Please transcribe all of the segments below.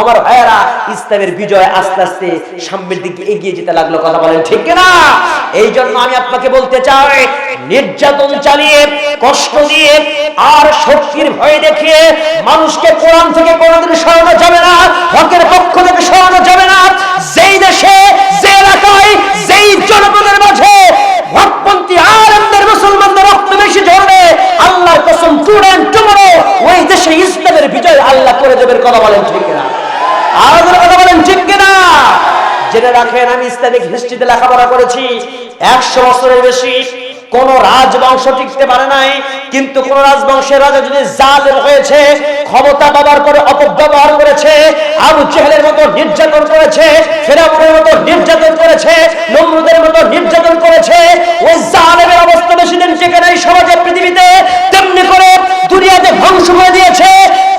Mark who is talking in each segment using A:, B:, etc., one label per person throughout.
A: আমার ভাইয়েরা, ইসলামের বিজয় আস্তে আস্তে সামনের দিকে এগিয়ে যেতে লাগল, কথা বলেন ঠিক না এই জন্য আমি আপনাকে বলতে চাই, নির্যাতন চালিয়ে, কষ্ট দিয়ে আর শক্তির ভয় দেখিয়ে মানুষকে কোরআন থেকে কোনোদিন সরানো যাবে না, হকের পক্ষ থেকে সরানো যাবে না। যেই দেশে, যে এলাকায়, যেই জনপদের মাঝে ভটপন্থী আলেমদের, মুসলমানদের রক্ত বেশি ঝরবে, আল্লাহর কসম টুডেন টুমরো ওই দেশে ইসলামের বিজয় আল্লাহ করে দেবের কথা বলেন ঠিক না কথা বলেন জেনে রাখেন আমি ইসলামিক হিস্ট্রিতে লেখাপড়া করেছি একশো বছরের বেশি। কোন রাজবংশ টিকতে পারে নাই, কিন্তু কোন রাজবংশের রাজা যদি জালেম হয়েছে, ক্ষমতা ব্যবহার করে, অপব্যবহার করেছে, আবু চেহেলের মতো নির্যাতন করেছে, ফেরাউনের মতো নির্যাতন করেছে, নমরুদের মতো নির্যাতন করেছে ওই জালেমের অবস্থা বেশি দিন টিকে নাই সমাজে, পৃথিবীতে, তেমনি করে দুনিয়াতে ধ্বংস করে দিয়েছে,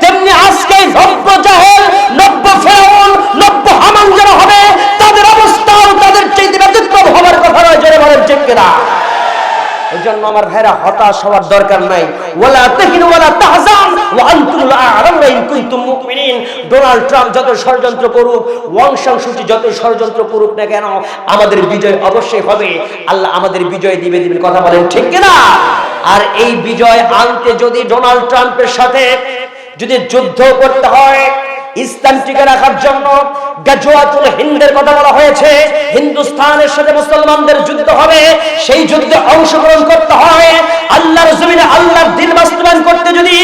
A: তেমনি আজকে নব্য জাহেল নব্য ফেরাউন নব্য হামান যারা হবে তাদের অবস্থাও তাদের চাইতে ব্যতিক্রম হবার কথা নয় জোরে বলেন ঠিক কিনা এই জন্য আমার ভাইরা হতাশ হওয়ার দরকার নাই। ওয়ালা তাহিনু ওয়ালা তাহজান, ওয়া আনতুমুল আ'লামুনা ইন কুনতুম মুমিনিন। ডোনাল্ড ট্রাম্প যত ষড়যন্ত্র করুক ওয়াং সাং সুচি যত ষড়যন্ত্র করুক না কেন, আমাদের বিজয় অবশ্যই হবে। আল্লাহ আমাদের বিজয় দিবে, দিবেন কথা বলেন ঠিক কি না আর এই বিজয় আনতে যদি ডোনাল্ড ট্রাম্পের সাথে যদি যুদ্ধ করতে হয়, ইসলাম টিকে রাখার জন্য গাজওয়াতুল হিন্দের কথা বলা হয়েছে। হিন্দুস্তানের সাথে মুসলমানদের যুদ্ধ হবে, সেই যুদ্ধে অংশগ্রহণ করতে হয়। আল্লাহর জমিনে আল্লাহর দিন বাস্তবায়ন করতে যদি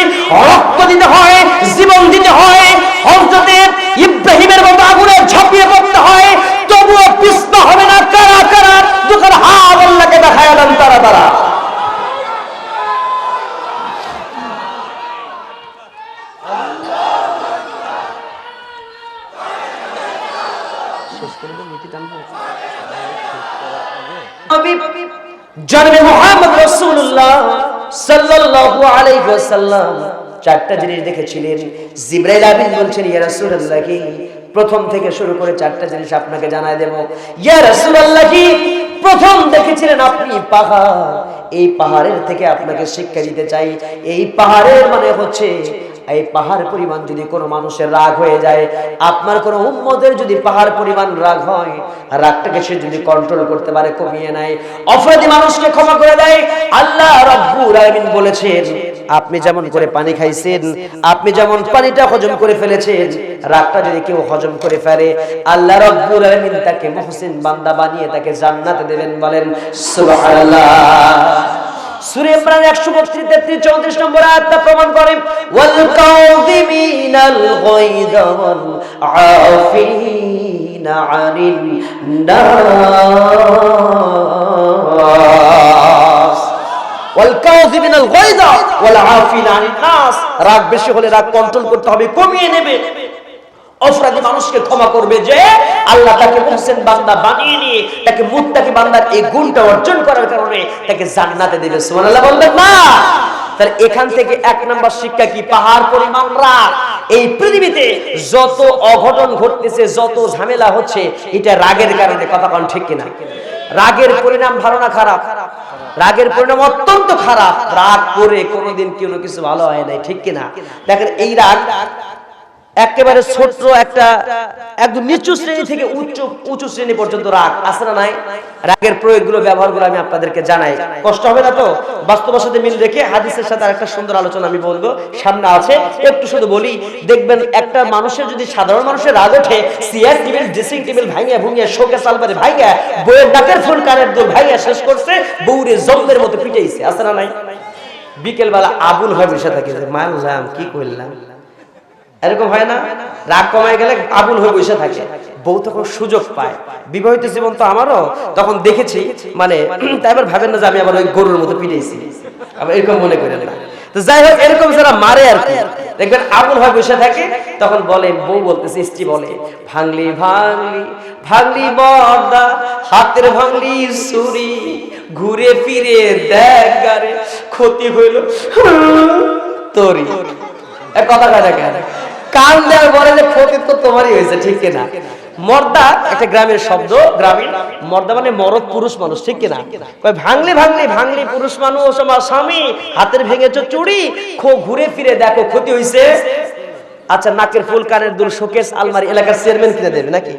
A: রক্ত দিতে হয়, জীবন দিতে হয়, হযরতে ইব্রাহিমের মতো আগুনে ঝাঁপিয়ে পড়তে হয়, তবুও পিস্ত হবে না, কারা কারা, দুখান হা আল্লাহকে দেখায় তারা তারা। জন্মে মোহাম্মদ ওয়াসাল্লাম চারটা জিনিস দেখেছিলেন। জিবরাইল বলছেন, ইয়া কি প্রথম থেকে শুরু করে চারটা জিনিস আপনাকে জানাই দেব। ইয়া কি প্রথম দেখেছিলেন আপনি পাহাড়। এই পাহাড়ের থেকে আপনাকে শিক্ষা দিতে চাই। এই পাহাড়ের মানে হচ্ছে এই পাহাড় পরিমাণ যদি কোনো মানুষের রাগ হয়ে যায়, আপনার কোনো উম্মদের যদি পাহাড় পরিমাণ রাগ হয়, রাগটাকে সে যদি কন্ট্রোল করতে পারে, কমিয়ে নেয়, অপরাধী মানুষকে ক্ষমা করে দেয়, আল্লাহ রব্বুল আলামিন বলেছেন, আপনি যেমন করে পানি খাইছেন, আপনি যেমন পানিটা হজম করে ফেলেছেন, রাগটা যদি কেউ হজম করে ফেলে, আল্লাহ রব্বুল আলামিন তাকে মুহসিন বান্দা বানিয়ে তাকে জান্নাতে দেবেন বলেন, সুবহানাল্লাহ। সূরা ইমরান 132 33 34 নম্বর আয়াতটা প্রমাণ করে। ওয়াল কাযিমিনাল গায়দ ওয়াল আফিনা আনিন নাস ওয়াল কাযিমিনাল গায়দ। ওয়াল আফিনা আনিন নাস রাগ বেশি হলে রাগ কন্ট্রোল করতে হবে কমিয়ে নেবে। অপরাধী মানুষকে ক্ষমা করবে যে আল্লাহ তাকে মুহসিন বান্দা বানিয়ে নিয়ে তাকে মুত্তাকি বান্দার এই গুণটা অর্জন করার কারণে তাকে জান্নাতে দেবে। সুবহানাল্লাহ বলবেন না? এখান থেকে এক নাম্বার শিক্ষা কি? পাহাড় পরিমাণ রাগ এই পৃথিবীতে যত অঘটন ঘটতেছে, যত ঝামেলা হচ্ছে, এটা রাগের কারণে, কথা কোন ঠিক কিনা? রাগের পরিণাম না খারাপ। রাগের পরিণাম অত্যন্ত খারাপ। রাগ করে কোনোদিন কোনো কিছু ভালো হয় নাই, ঠিক কিনা? দেখেন এই রাগ একেবারে ছোট্ট একটা, একদম নিচু শ্রেণি থেকে উচ্চ, উঁচু শ্রেণি পর্যন্ত রাগ, আছে না নাই? রাগের প্রয়োগগুলো, ব্যবহারগুলো আমি আপনাদেরকে জানাই। কষ্ট হবে না তো? বাস্তবের সাথে মিল রেখে হাদিসের সাথে একটা সুন্দর আলোচনা আমি বলব। সামনে আছে, একটু শুধু বলি, দেখবেন একটা মানুষের যদি সাধারণ মানুষের রাগ ওঠে, সিয়ার টেবিল, ড্রেসিং টেবিল ভাঙিয়া ভুঙিয়া শোকে সালবারে ভাইগা বইয়ের ডাকের ফুল কানের দোল ভাইয়া শেষ করছে, বউরে জম্বের মতো পিটাইছে, আছে না নাই? বিকেলবেলা আবুল হয়ে বসে থাকে মানলাম কি করলাম? এরকম হয় না? রাগ কমায় গেলে আবুল হয়ে বসে থাকে। বউ তখন সুযোগ পায়। বিবাহিত জীবন তো আমারও। তখন দেখেছি মানে তাই আবার ভাবেন না যে আমি আবার ওই গরুর মতো পিটাইছি। আবার এরকম মনে করেন না। তো যাই হোক, এরকম যারা মারে আর কি, দেখবেন হয়ে বসে থাকে, তখন বলে, বউ বলতেছে, স্ত্রী বলে, ভাঙলি ভাঙলি ভাঙলি বর্দা হাতের ভাঙলি সুরি ঘুরে ফিরে দেখ গারে, ক্ষতি হইল তোরি কেন? দেওয়ার বলে যে ক্ষতি তো তোমারই হয়েছে, ঠিক কিনা? মর্দা একটা গ্রামের শব্দ, গ্রামীণ। মর্দা মানে মরদ পুরুষ মানুষ, ঠিক কিনা? ভাঙলি ভাঙলি ভাঙলি পুরুষ মানুষ, আমার স্বামী, হাতের চুড়ি খো ঘুরে ফিরে দেখো, ক্ষতি হয়েছে আচ্ছা নাকের ফুল, কানের দুল, শোকেস, আলমারি, এলাকার চেয়ারম্যান কিনে দেবে নাকি?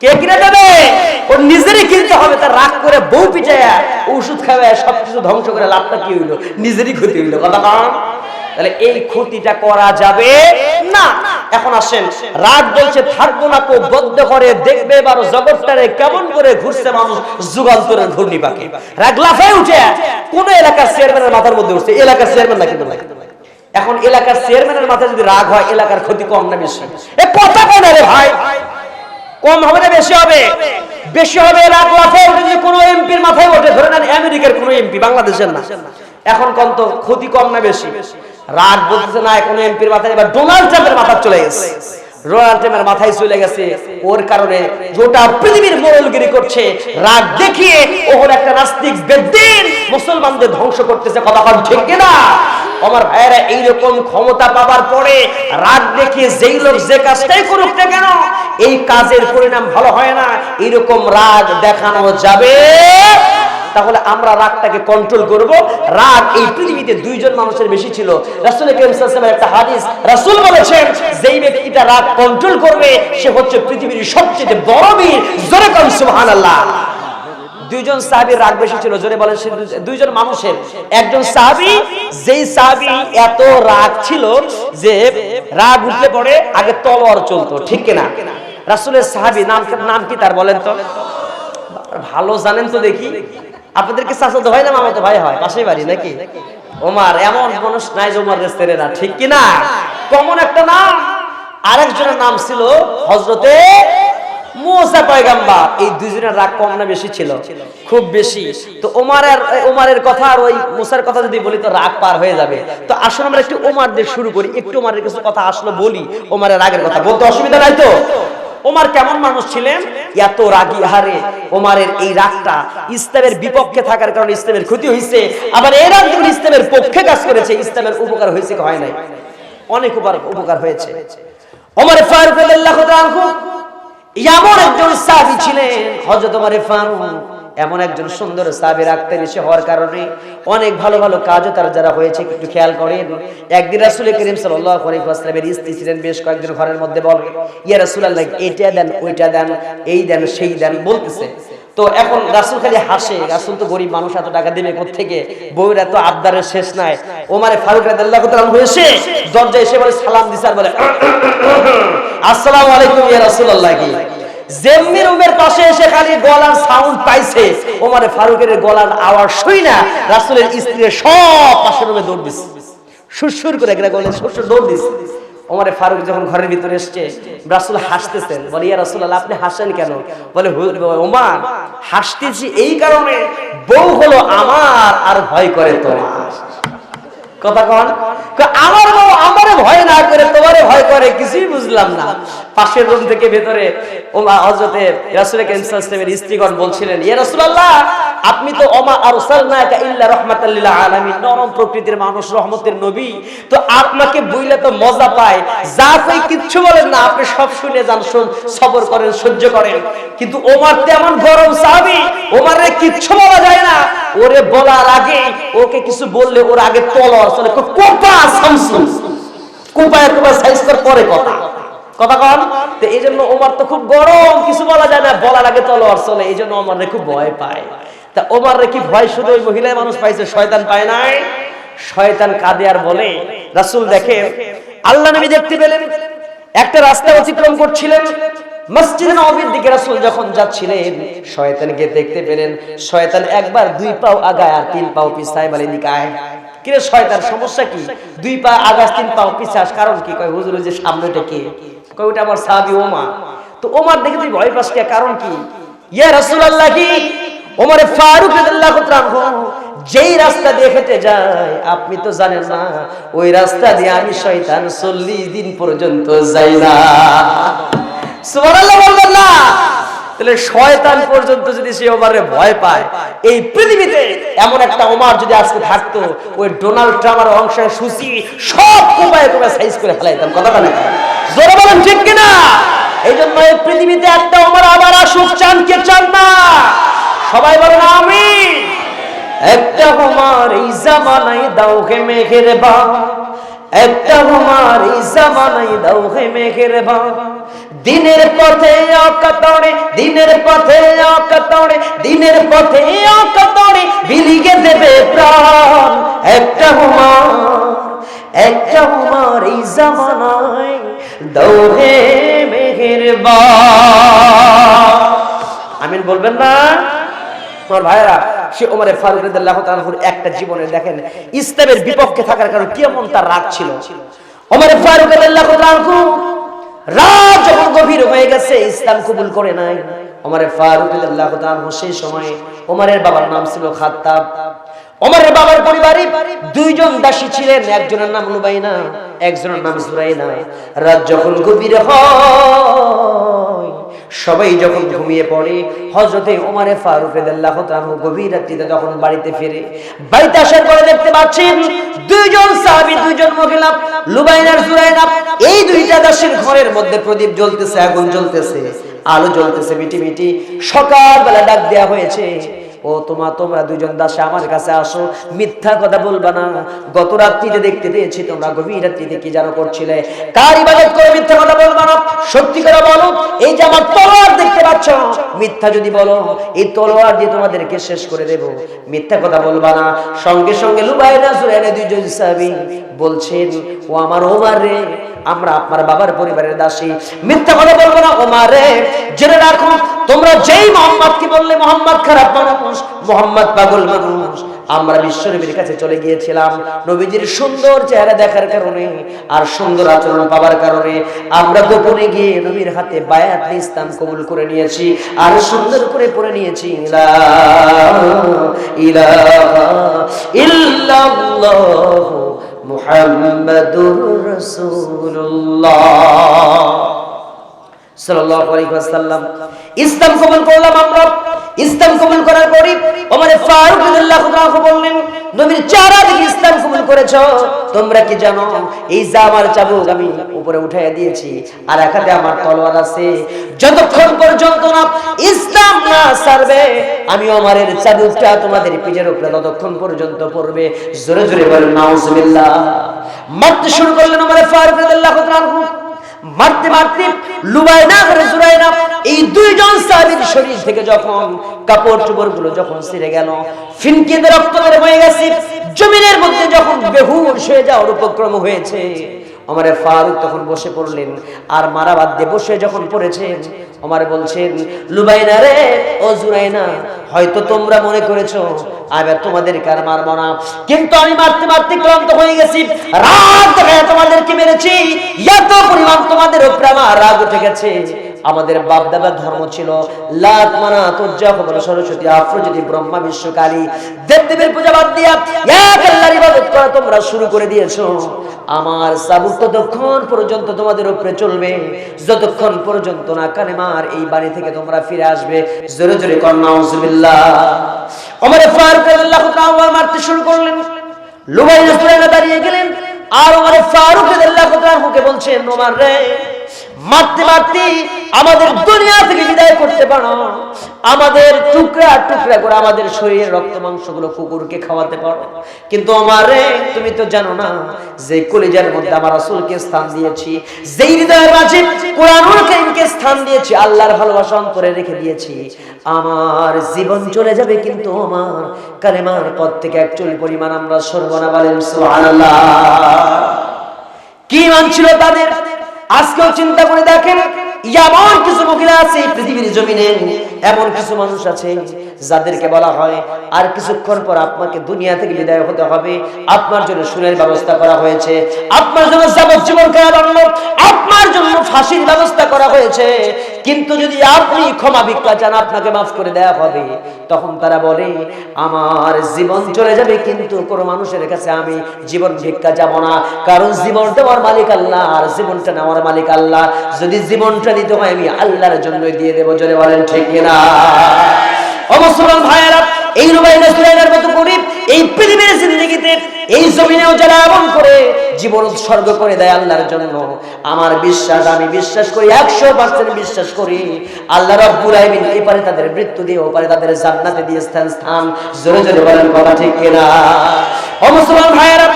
A: কে কিনে দেবে? ওর নিজেরই কিনতে হবে, তার রাগ করে বউ পিটায়া ওষুধ খাবে সবকিছু ধ্বংস করে লাভটা কি হইল? নিজেরই ক্ষতি হইল, কথা কন। তাহলে এই ক্ষতিটা করা যাবে না। এখন আসেন, রাগ বলছে, থাকব না কো, বদ্ধ করে দেখবে এবার জগৎটারে কেমন করে ঘুরছে মানুষ যুগান্তরের ঘূর্ণি পাকে রাগ উঠে, কোন এলাকার চেয়ারম্যানের মাথার মধ্যে উঠছে, এলাকার চেয়ারম্যান না কিন্তু এখন এলাকার চেয়ারম্যানের মাথায় যদি রাগ হয়, এলাকার ক্ষতি কম না বেশি? এ কথা রে ভাই। কম হবে না বেশি হবে? বেশি হবে রাগ লাফায় উঠে যদি কোনো এমপির মাথায় ওঠে, ধরে নেন আমেরিকার কোনো এমপি, বাংলাদেশের না। এখন কম তো ক্ষতি কম না বেশি? না কোনো এমপির মাথায় এবার ডোনাল্ড ট্রাম্পের মাথা চলে গেছে। ডোনাল্ড ট্রাম্পের মাথায় চলে গেছে। ওর কারণে গোটা পৃথিবীর মোড়লগিরি করছে। রাগ দেখিয়ে ওর একটা নাস্তিক বেদিন মুসলমানদের ধ্বংস করতেছে, কথা ঠিক কিনা? আমার ভাইয়েরা, এইরকম ক্ষমতা পাবার পরে রাগ দেখিয়ে যেই লোক যে কাজটাই করুক না কেন, এই কাজের পরিণাম ভালো হয় না। এরকম রাগ দেখানো যাবে তাহলে আমরা রাগটাকে কন্ট্রোল করব। রাগ এই পৃথিবীতে দুইজন মানুষের বেশি ছিল। রাসূল করিম সাল্লাল্লাহু আলাইহি একটা হাদিস রাসূল বলেছেন, যেই ব্যক্তিটা রাগ কন্ট্রোল করবে, সে হচ্ছে পৃথিবীর সবচেয়ে বড় বীর। জোরে কোন সুবহানাল্লাহ। দুইজন সাহাবীর রাগ বেশি ছিল, জোরে বলেন দুইজন মানুষের। একজন সাহাবী, যেই সাহাবী এত রাগ ছিল যে রাগ উঠলে পরে আগে তলোয়ার চলতো, ঠিক কিনা? রাসূলের সাহাবী নাম নাম কি তার বলেন তো? ভালো জানেন তো দেখি। আপনাদেরকে চাচাতো ভাই না মামাতো ভাই হয়, পাশেই বাড়ি নাকি? ওমার, এমন মানুষ নাই যে ওমার রেস্তেরে না, ঠিক কি না কমন একটা নাম। আরেকজনের নাম ছিল হজরতে মোসা পয়গাম্বার। এই দুইজনের রাগ কম না বেশি ছিল? খুব বেশি। তো ওমারের ওমারের কথা আর ওই মুসার কথা যদি বলি, তো রাগ পার হয়ে যাবে। তো আসলে আমরা একটু ওমার দিয়ে শুরু করি। একটু ওমারের কিছু কথা আসলে বলি, ওমারের রাগের কথা। বলতে অসুবিধা নাই তো? ওমার কেমন মানুষ ছিলেন? এত রাগি হারে ওমারের এই রাগটা ইসলামের বিপক্ষে থাকার কারণে ইসলামের ক্ষতি হয়েছে আবার এই রাগ যখন ইসলামের পক্ষে কাজ করেছে, ইসলামের উপকার হয়েছে হয় নাই? অনেক উপকার উপকার হয়েছে। ওমর ফারুক এমন একজন সাহাবী ছিলেন, হযরত ওমর ফারুক। এমন একজন সুন্দর সাহাবী রাখতে এসে হওয়ার কারণে অনেক ভালো ভালো কাজও তার যারা হয়েছে, একটু খেয়াল করেন। একদিন রাসূল করিম সাল্লাল্লাহু স্ত্রী ছিলেন, বেশ কয়েকজন ঘরের মধ্যে বলে, ইয়া রাসূলুল্লাহ এইটা দেন, ওইটা দেন, এই দেন, সেই দেন, বলতেছে। তো এখন রাসুল খালি হাসে, রাসুল তো গরিব মানুষ, এত টাকা দেবে থেকে বউয়ের এত আবদারের শেষ নাই। ওমারে ফারুক হয়েছে দরজায় এসে বলে সালাম দিছে আর বলে, আসসালামু আলাইকুম ইয়া রাসূলুল্লাহ কি? করে ওমারে ফারুক যখন ঘরের ভিতরে এসছে, রাসূল হাসতেছেন, বলে, ইয়া রাসূলুল্লাহ, আপনি হাসেন কেন? বলে ওমর হাসতেছি এই কারণে বউ হলো আমার আর ভয় করে তোমার কথা কন? আমার বউ আমারে ভয় না করে, তোমার ভয় করে, কিছুই বুঝলাম না। পাশের রুম থেকে ভেতরে ও হজরতের রাসুলের ওয়াসাল্লামের স্ত্রীগণ বলছিলেন ইয়ে রাসূলুল্লাহ আপনি তো ওমা আরসালনাকা ইল্লা রাহমাতাল লিল আলামিন, নরম প্রকৃতির মানুষ, রহমতের নবী। তো আপনাকে বইলে তো মজা পায়। যা কই কিচ্ছু বলেন না, আপনি সব শুনে যান সবর করেন, সহ্য করেন। কিন্তু ওমার তেমন গরম সাহাবী ওমারে কিচ্ছু বলা যায় না। ওরে বলার আগে ওকে কিছু বললে ওর আগে তলোয়ার চলে। কোপা শামসু। কোপায় কোপা সাইজ পরে কথা। কথা কন? তো এই জন্য ওমর তো খুব গরম, কিছু বলা যায় না, বলার আগে তলোয়ার চলে। এই জন্য ওমর খুব ভয় পায়। তা ওমর কি ভয় শুধু ওই মহিলায় মানুষ পাইছে, শয়তান পায় নাই? শয়তান কাঁদে আর বলে, রাসূল দেখে, আল্লাহ নবী দেখতে পেলেন, একটা রাস্তা অতিক্রম করছিলেন সমস্যা কি? দুই পা তিন পাও কারণ কি? কয়, হুজুর ওমা। তো ভয় কারণ কি? কি ওমরে ফারুক রাদিয়াল্লাহু তাআলা যেই রাস্তা দিয়ে হেঁটে যায়, আপনি তো জানেন না, ওই রাস্তা দিয়ে আমি শয়তান চল্লিশ দিন পর্যন্ত যাই না। সুবহানাল্লাহ বলবেন না। তাহলে শয়তান পর্যন্ত যদি সে ওমারে ভয় পায়, এই পৃথিবীতে এমন একটা ওমার যদি আজকে থাকতো, ওই ডোনাল্ড ট্রাম্পের অংশের সুচি সব কোপায় কোপায় সাইজ করে ফেলাইতাম কথাটা না জোরে বলেন, ঠিক কিনা? এই জন্য এই পৃথিবীতে একটা ওমার আবার আসুক চান কে চান না। সবাই বলেন আমি একটা ওমার এই জামানায় দাও হে মেঘের বা একটা হুমার এই জামানাই দাও হে মেঘের বাবা দিনের পথে অকাতরে, দিনের পথে অকাতরে, দিনের পথে অকাতরে বিলিগে দেবে প্রাণ। একটা হুমার একটা হুমার এই জামানায় দাও হে মেঘের আমিন বলবেন না? আমার ভাইরা সে ওমরে ফারুক রাদিয়াল্লাহু তাআলার একটা জীবনে দেখেন, ইসলামের বিপক্ষে থাকার কারণে কেমন তার রাগ ছিল? ওমরে ফারুক রাদিয়াল্লাহু তাআলা রাত যখন গভীর হয়ে গেছে, ইসলাম কবুল করে নাই। ওমরে ফারুক রাদিয়াল্লাহু তাআলা সেই সময় ওমরের বাবার নাম ছিল খাত্তাব। ওমরের বাবার পরিবারে দুইজন দাসী ছিলেন, একজনের নাম লুবাইনা একজনের নাম সুরাইনা রাত যখন গভীর হয় সবাই যখন ঘুমিয়ে পড়ে হজরতে ওমারে ফারুক রাদিয়াল্লাহু তাআলা গভীর রাত্রিতে যখন বাড়িতে ফিরে, বাড়িতে আসার পরে দেখতে পাচ্ছেন দুইজন সাহাবী, দুইজন মহিলা, লুবাইনার জুরাইনা এই দুইটা দাসের ঘরের মধ্যে প্রদীপ জ্বলতেছে, আগুন জ্বলতেছে, আলো জ্বলতেছে মিটি মিটি সকালবেলা ডাক দেয়া হয়েছে। ও তোমা, তোমরা দুজন দাসে আমার কাছে আসো। মিথ্যা কথা বলবা না। গত রাত্রিতে দেখতে পেয়েছি, তোমরা গভীর রাত্রিতে কি জানো করছিলে। কার ইবাদত করে, মিথ্যা কথা বলবা না। সত্যি করে বলো, এই যে আমার তলোয়ার দেখতে পাচ্ছ, মিথ্যা যদি বলো, এই তলোয়ার দিয়ে তোমাদেরকে শেষ করে দেব। মিথ্যা কথা বলবা না। সঙ্গে সঙ্গে লুবাইনা সুরাইনা দুইজন সাহাবী বলছেন, ও আমার ওমার রে আমরা আপনার বাবার পরিবারের দাসী। মিথ্যা কথা বলব না ওমার জেনে রাখো, তোমরা যেই মোহাম্মদ কি বললে, মোহাম্মদ খারাপ মানুষ, মোহাম্মদ পাগল মানুষ। আমরা বিশ্বনবীর কাছে চলে গিয়েছিলাম, নবীজির সুন্দর চেহারা দেখার কারণে আর সুন্দর আচরণ পাওয়ার কারণে। আমরা গোপনে গিয়ে নবীর হাতে বায়াত ইসলাম কবুল করে নিয়েছি, আর সুন্দর করে পড়ে নিয়েছি লা ইলাহা ইল্লাল্লাহ মুহাম্মাদুর রাসূলুল্লাহ সাল্লাল্লাহু ইসলাম কবুল করলাম আমরা। ইসলাম কবুল করার পরই ফারুক বললেন, নবীর ইসলাম কবুল করেছ? তোমরা কি জানো? এই যে আমার চাবুক আমি উপরে উঠাইয়া দিয়েছি, আর এক হাতে আমার তলোয়ার আছে। যতক্ষণ পর্যন্ত না ইসলাম না ছাড়বে আমি ওমরের চাবুকটা তোমাদের পিঠের উপরে ততক্ষণ পর্যন্ত পড়বে। জোরে জোরে বলেন, নাউজুবিল্লাহ। মারতে শুরু করলেন ওমরে ফারুক তাআলা। মারতে মারতে লুবাইনা করে জুরাইনা এই দুইজন সাহাবীর শরীর থেকে যখন কাপড় চোপড়গুলো যখন ছিঁড়ে গেল, ফিনকিতে রক্ত বের হয়ে গেছে, জমিনের মধ্যে যখন বেহুশ হয়ে যাওয়ার উপক্রম হয়েছে আমার ফারুক তখন বসে পড়লেন, আর মারা বাদ দিয়ে বসে যখন পড়েছেন আমার বলছেন লুবাইনা রে, ও জুরাইনা হয়তো তোমরা মনে করেছ আমি তোমাদের কার মারবো না। কিন্তু আমি মারতে মারতে ক্লান্ত হয়ে গেছি, রাত মেরেছি এত পরিমাণ তোমাদের উপরে আমার রাগ উঠে গেছে। আমাদের বাপ দাদার ধর্ম ছিল যতক্ষণ পর্যন্ত না কালেমার এই বাড়ি থেকে তোমরা ফিরে আসবে, জোরে জোরে করলেন। লুবাই দাঁড়িয়ে গেলেন। আর ওমরে ফারুক মুখে বলছেন ওমর রে মারতে মারতে আমাদের দুনিয়া থেকে বিদায় করতে পারো। আমাদের টুকরা টুকরা করে আমাদের শরীরের রক্ত মাংসগুলো কুকুরকে খাওয়াতে পারো। কিন্তু আমারে, তুমি তো জানো না, যে কলিজার মধ্যে আমার রাসূলকে স্থান দিয়েছি, যেই হৃদয়ের মাঝে কোরআনুল কারীমকে স্থান দিয়েছি, আল্লাহর ভালোবাসা অন্তরে রেখে দিয়েছি, আমার জীবন চলে যাবে কিন্তু আমার কালেমার পথ থেকে একচুয়ালি পরিমাণ আমরা সর্বনা বলেন, সুবহানাল্লাহ। কি মান ছিল তাদের? আজকেও চিন্তা করে দেখেন এমন কিছু মহিলা আছে পৃথিবীর জমিনে এমন কিছু মানুষ আছে যাদেরকে বলা হয়, আর কিছুক্ষণ পর আপনাকে দুনিয়া থেকে বিদায় হতে হবে। আপনার জন্য সুরের ব্যবস্থা করা হয়েছে। আপনার জন্য যাবজ্জীবন কারাদণ্ড আপনার জন্য ফাঁসির ব্যবস্থা করা হয়েছে। কিন্তু যদি আপনি ক্ষমা ভিক্ষা চান, আপনাকে মাফ করে দেয়া হবে। তখন তারা বলে, আমার জীবন চলে যাবে, কিন্তু কোনো মানুষের কাছে আমি জীবন ভিক্ষা যাব না। কারণ জীবন দেওয়ার মালিক আল্লাহ, আর জীবনটা নেওয়ার মালিক আল্লাহ। যদি জীবনটা দিতে হয়, আমি আল্লাহর জন্য দিয়ে দেবো। জোরে বলেন, ঠিক কিনা? অবসরণ ভাইয়েরা, এই মতো করি এই পৃথিবীর জিন্দগিতে এই জমিনেও যারা এমন করে, জীবন উৎসর্গ করে দেয় আল্লাহর জন্য। আমার বিশ্বাস, আমি বিশ্বাস করি, একশো পার্সেন্ট বিশ্বাস করি, আল্লাহ রব্বুল এই পারে তাদের মৃত্যু দিয়ে, ও পারে তাদের জান্নাতে দিয়ে স্থান স্থান, জোরে জোরে বলেন ঠিক ভাইয়েরা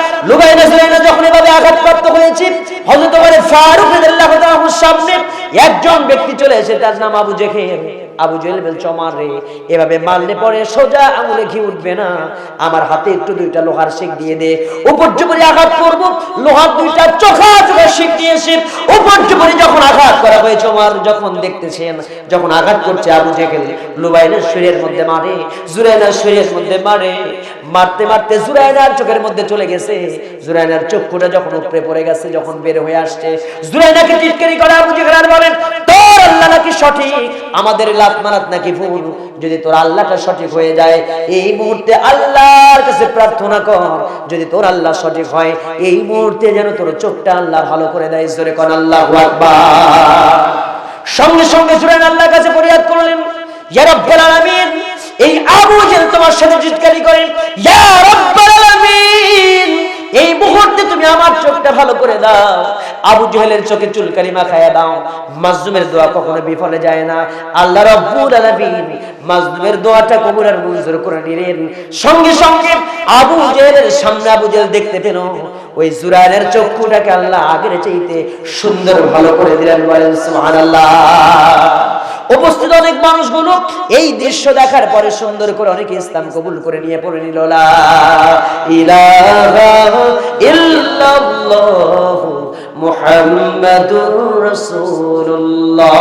A: একজন ব্যক্তি চলে এসে তার নাম আবু জেহেল। আবু জেহেল বলছে ওমর রে, এভাবে মারলে পরে সোজা আঙুলে ঘি উঠবে না। আমার হাতে একটু দুইটা লোহার শিক দিয়ে দে। উপর জুবরি আঘাত করব, লোহার দুইটা চোখা চোখা শিক দিয়েছে জুবরি যখন আঘাত করা হয়েছে ওমর যখন দেখতেছেন, যখন আঘাত করছে আবু জেহেল লুবাইনের শরীরের মধ্যে মারে, জুরাইনার শরীরের মধ্যে মারে। মারতে মারতে জুরাইনার চোখের মধ্যে চলে গেছে। জুরাইনার চক্ষুটা যখন উপরে পড়ে গেছে, যখন বের হয়ে আসছে, জুরাইনাকে টিটকারি করে আবু আর বলেন, তোর আল্লাহ নাকি সঠিক? আমাদের লাত মারাত নাকি ভুল? যদি তোর আল্লাহটা সঠিক হয়ে যায়, এই মুহূর্তে আল্লাহর কাছে প্রার্থনা কর। যদি তোর আল্লাহ সঠিক হয়, এই মুহূর্তে যেন তোর চোখটা আল্লাহ ভালো করে দেয়। জোরে কর আল্লাহু সঙ্গে সঙ্গে জুরাইন আল্লাহর কাছে ফরিয়াদ করলেন এই আবু যেন তোমার সাথে চিৎকারি করেন। এই মুহূর্তে তুমি আমার চোখটা ভালো করে দাও। আবু জেহেলের চোখে চুলকানি মাখায়া দাও। মাজলুমের দোয়া কখনো বিফলে যায় না। আল্লাহ রাব্বুল আলামিন মাজলুমের দোয়াটা কবুল আর মঞ্জুর করে নিলেন। সঙ্গে সঙ্গে আবু জেহেলের সামনে আবু জেহেল দেখতে পেল, ওই জুরাইনের চক্ষুটাকে আল্লাহ আগের চাইতে সুন্দর ভালো করে দিলেন বলেন, সুবহানাল্লাহ। উপস্থিত অনেক মানুষগুলো এই দৃশ্য দেখার পরে সুন্দর করে অনেকে ইসলাম কবুল করে নিয়ে পড়ে নিল মুহাম্মাদুর রাসূলুল্লাহ